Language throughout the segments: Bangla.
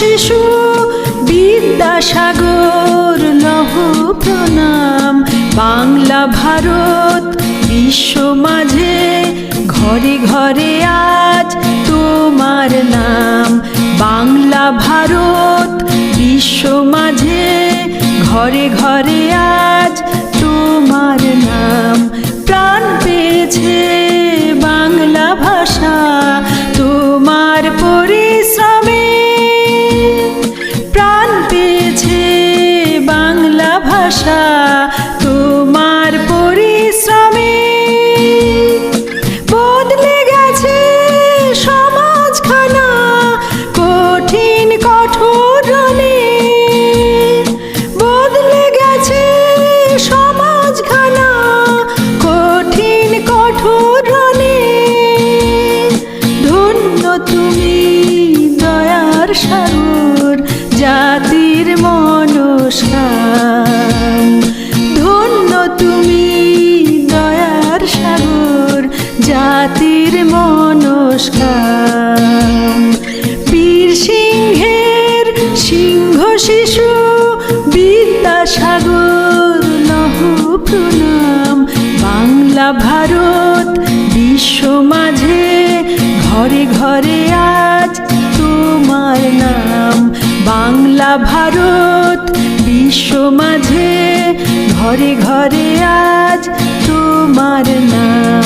শিশু বিদ্যাসাগর লহ প্রণাম। বাংলা ভারত, বিশ্ব মাঝে, ঘরে ঘরে আজ তোমার নাম। বাংলা ভারত, বিশ্ব মাঝে, ঘরে ঘরে আজ সাগর জাতির মনস্কার। ধন্য তুমি দয়ার সাগর, জাতির মনস্কার। বীর সিংহের সিংহ শিশু বিদ্যাসাগর লহ প্রণাম। বাংলা ভারত বিশ্ব মাঝে ঘরে ঘরে ভারত বিশ্ব মাঝে ঘরে ঘরে আজ তোমার নাম।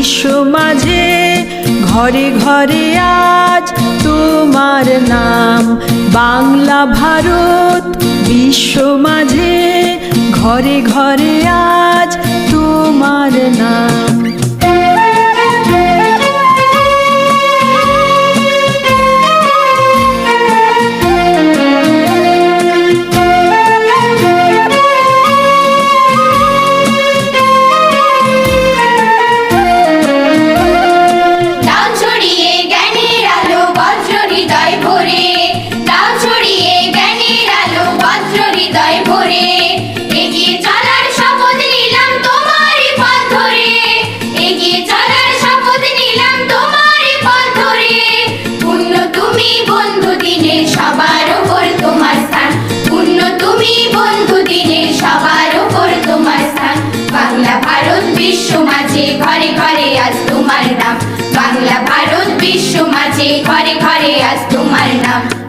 বিশ্ব মাঝে, ঘরে ঘরে আজ তোমার নাম। বাংলা ভারত, বিশ্ব মাঝে, ঘরে ঘরে আজ তোমার নাম। ঘরে ঘরে আজ তোমার নাম